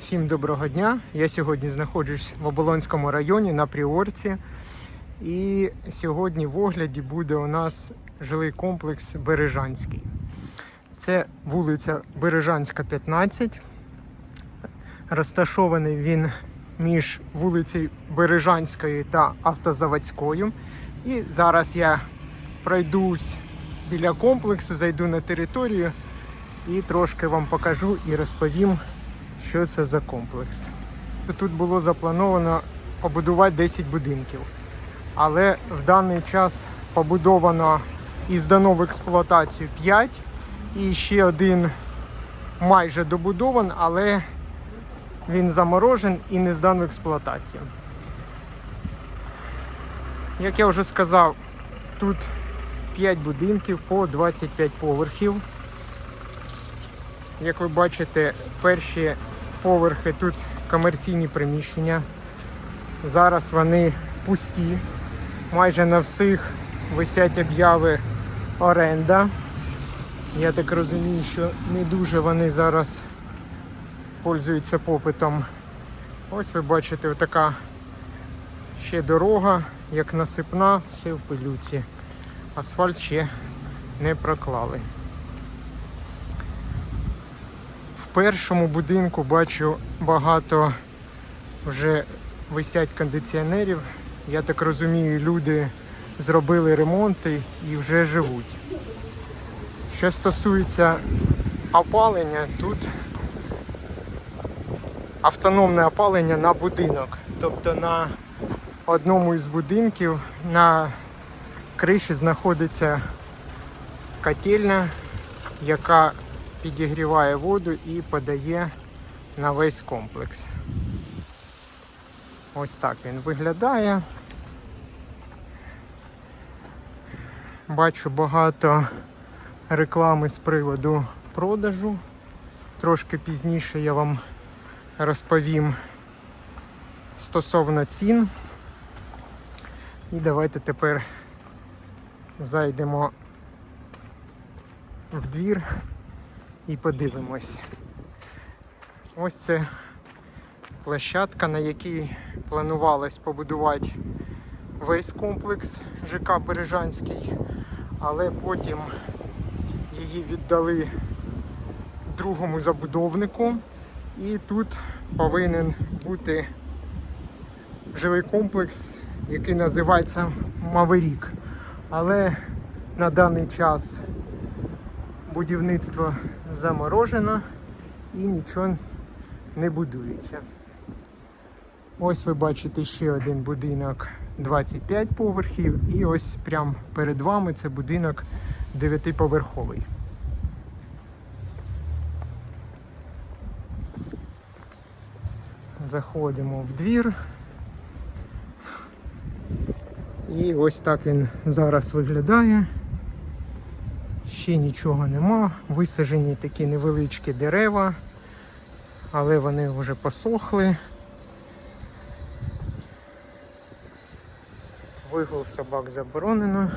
Всім доброго дня. Я сьогодні знаходжусь в Оболонському районі на Пріорці. І сьогодні в огляді буде у нас жилий комплекс Бережанський. Це вулиця Бережанська, 15. Розташований він між вулицею Бережанською та Автозаводською. І зараз я пройдусь біля комплексу, зайду на територію і трошки вам покажу і розповім, що це за комплекс. Тут було заплановано побудувати 10 будинків, але в даний час побудовано і здано в експлуатацію 5, і ще один майже добудований, але він заморожен і не здан в експлуатацію. Як я вже сказав, тут 5 будинків по 25 поверхів. Як ви бачите, перші поверхи тут комерційні приміщення. Зараз вони пусті. Майже на всіх висять обяви оренда. Я так розумію, що не дуже вони зараз пользуються попитом. Ось ви бачите, така ще дорога, як насипна, все в пилюці. Асфальт ще не проклали. В першому будинку бачу багато вже висять кондиціонерів. Я так розумію, люди зробили ремонти і вже живуть. Що стосується опалення, тут автономне опалення на будинок. Тобто на одному із будинків на криші знаходиться котельня, яка підігріває воду і подає на весь комплекс. Ось так він виглядає. Бачу багато реклами з приводу продажу. Трошки пізніше я вам розповім стосовно цін. І давайте тепер зайдемо в двір і подивимось. Ось це площадка, на якій планувалось побудувати весь комплекс ЖК Бережанський, але потім її віддали другому забудовнику. І тут повинен бути жилий комплекс, який називається Маверік. Але на даний час будівництво заморожено і нічого не будується. Ось ви бачите ще один будинок 25 поверхів, і ось прямо перед вами це будинок 9-поверховий. Заходимо в двір. І ось так він зараз виглядає. Ще нічого нема. Висаджені такі невеличкі дерева, але вони вже посохли. Вигул собак заборонено.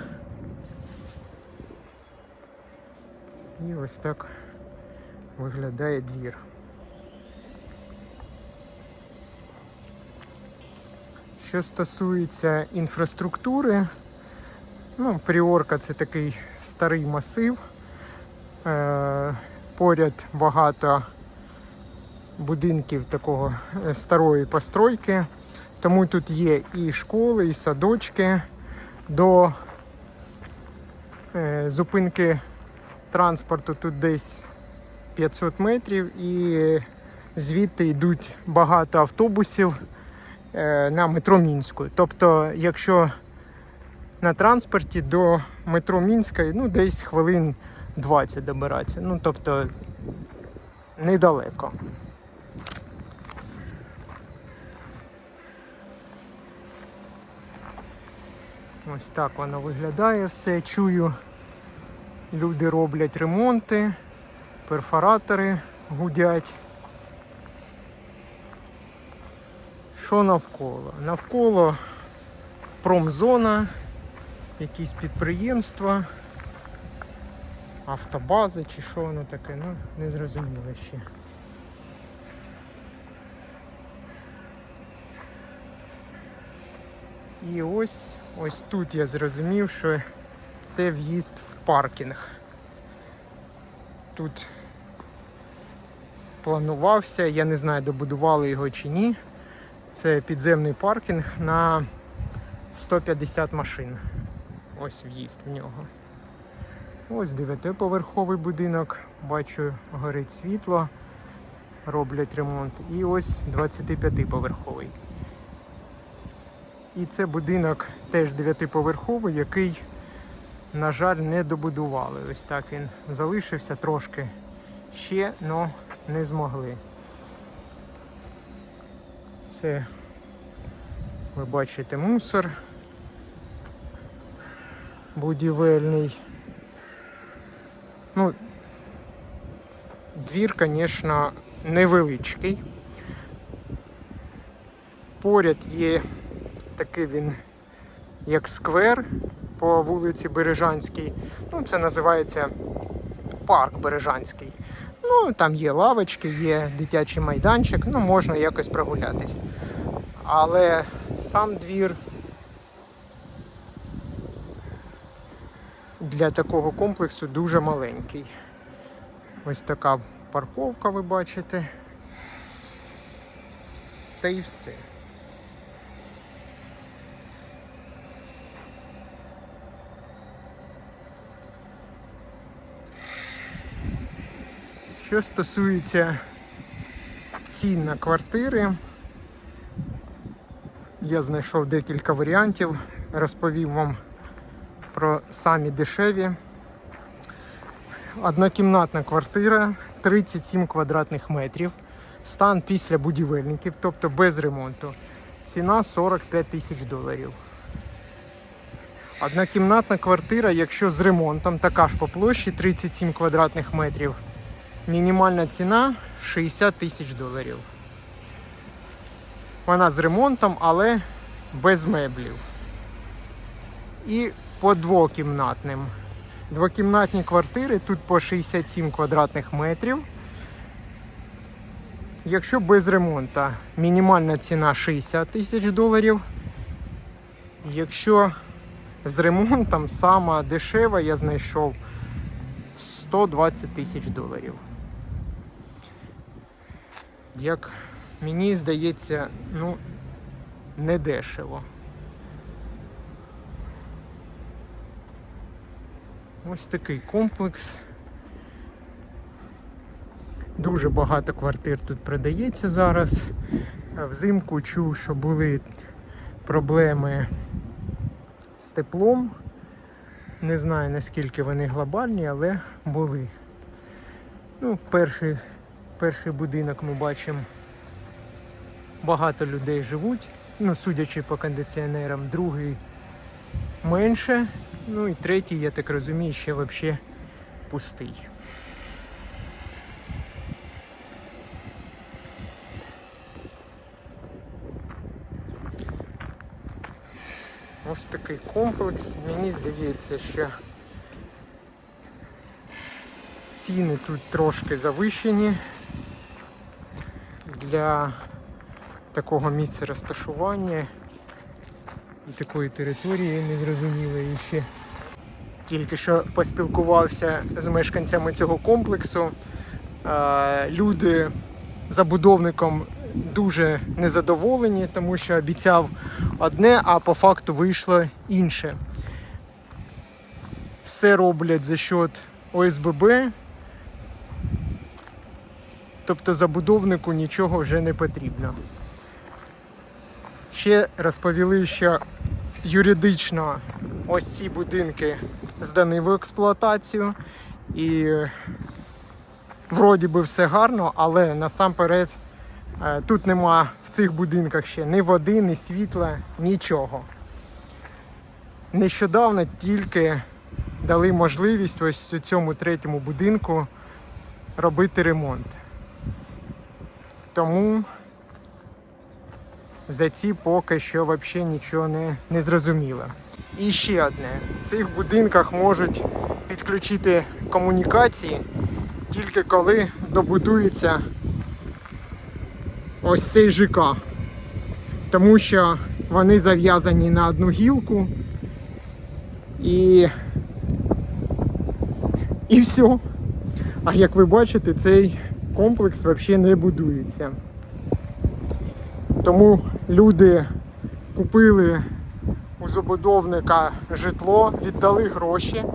І ось так виглядає двір. Що стосується інфраструктури, ну, Пріорка це такий старий масив. Е, поряд багато будинків такого е, старої постройки. Тому тут є і школи, і садочки. До е, зупинки транспорту тут десь 500 метрів і звідти йдуть багато автобусів на метро Мінську. Тобто, якщо на транспорті до метро Мінської, ну десь хвилин 20 добиратися. Ну, тобто недалеко. Ось так воно виглядає все. Чую, люди роблять ремонти, перфоратори гудять. Що навколо? Навколо промзона, якісь підприємства, автобази чи що воно таке, ну не зрозуміло ще. І ось ось тут я зрозумів, що це в'їзд в паркінг. Тут планувався, я не знаю, добудували його чи ні. Це підземний паркінг на 150 машин. Ось в'їзд в нього. Ось дев'ятиповерховий будинок. Бачу, горить світло, роблять ремонт. І ось 25-поверховий. І це будинок теж дев'ятиповерховий, який, на жаль, не добудували. Ось так він залишився трошки ще, але не змогли. Це ви бачите мусор будівельний. Ну, двір, звісно, невеличкий. Поряд є такий він, як сквер по вулиці Бережанській. Ну, це називається парк Бережанський. Ну, там є лавочки, є дитячий майданчик, ну, можна якось прогулятись. Але сам двір для такого комплексу дуже маленький. Ось така парковка, ви бачите. Та і все. Що стосується цін на квартири, я знайшов декілька варіантів, розповім вам про самі дешеві. Однокімнатна квартира 37 квадратних метрів. Стан після будівельників, тобто без ремонту. Ціна 45 тисяч доларів. Однокімнатна квартира, якщо з ремонтом, така ж по площі 37 квадратних метрів. Мінімальна ціна 60 тисяч доларів. Вона з ремонтом, але без меблів. І по двокімнатним. Двокімнатні квартири тут по 67 квадратних метрів. Якщо без ремонту, мінімальна ціна 60 тисяч доларів. Якщо з ремонтом, сама дешева я знайшов 120 тисяч доларів. Як мені здається, ну, не дешево. Ось такий комплекс. Дуже багато квартир тут продається зараз. Взимку чув, що були проблеми з теплом. Не знаю наскільки вони глобальні, але були. Ну, перший, перший будинок ми бачимо, багато людей живуть, ну, судячи по кондиціонерам, другий менше. Ну і третій, я так розумію, ще взагалі пустий. Ось такий комплекс. Мені здається, що ціни тут трошки завищені для такого місця розташування і такої території незрозумілої ще. Тільки що поспілкувався з мешканцями цього комплексу. Люди забудовником дуже незадоволені, тому що обіцяв одне, а по факту вийшло інше. Все роблять за счет ОСББ. Тобто забудовнику нічого вже не потрібно. Ще розповіли, що юридично ось ці будинки здані в експлуатацію і вроді би все гарно, але насамперед е, тут нема в цих будинках ще ні води, ні світла, нічого. Нещодавно тільки дали можливість ось у цьому третьому будинку робити ремонт. Тому за ці поки що взагалі нічого не, не зрозуміло. І ще одне: в цих будинках можуть підключити комунікації тільки коли добудується ось цей ЖК. тому що вони зав'язані на одну гілку і. І все. А як ви бачите, цей комплекс взагалі не будується. Тому люди купили у забудовника житло, віддали гроші.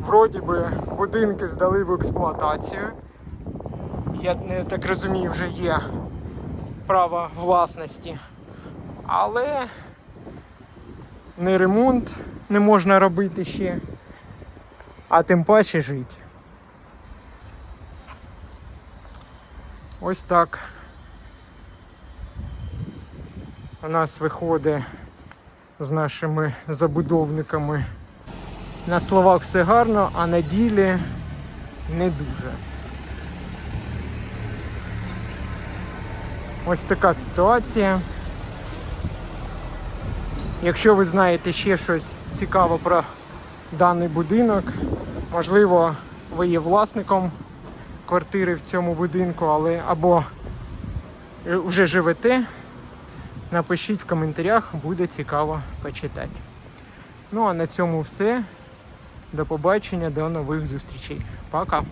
Вроді би будинки здали в експлуатацію. Я не так розумію, вже є право власності. Але не ремонт не можна робити ще, а тим паче жити. Ось так. У нас виходить з нашими забудовниками. На словах все гарно, а на ділі не дуже. Ось така ситуація. Якщо ви знаєте ще щось цікаве про даний будинок, можливо, ви є власником квартири в цьому будинку, але або вже живете, напишіть в коментарях, буде цікаво почитати. Ну а на цьому все. До побачення, до нових зустрічей. Пока!